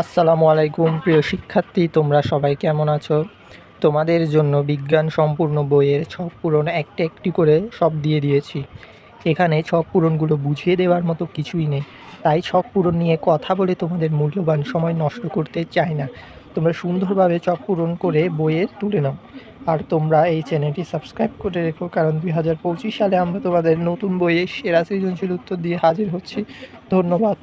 আসসালামু আলাইকুম, প্রিয় শিক্ষার্থী, তোমরা সবাই কেমন আছো? তোমাদের জন্য বিজ্ঞান সম্পূর্ণ বইয়ের ছক পূরণ একটা একটি করে সব দিয়ে দিয়েছি। এখানে ছক পূরণগুলো বুঝিয়ে দেওয়ার মতো কিছুই নেই। তাই ছক পূরণ নিয়ে কথা বলে তোমাদের মূল্যবান সময় নষ্ট করতে চাই না। তোমরা সুন্দরভাবে ছক পূরণ করে বইয়ে তুলে নাও। আর তোমরা এই চ্যানেলটি সাবস্ক্রাইব করে রেখো, কারণ দুই হাজার পঁচিশ সালে আমরা তোমাদের নতুন বইয়ে সেরা সৃজনশীল উত্তর দিয়ে হাজির হচ্ছি। ধন্যবাদ।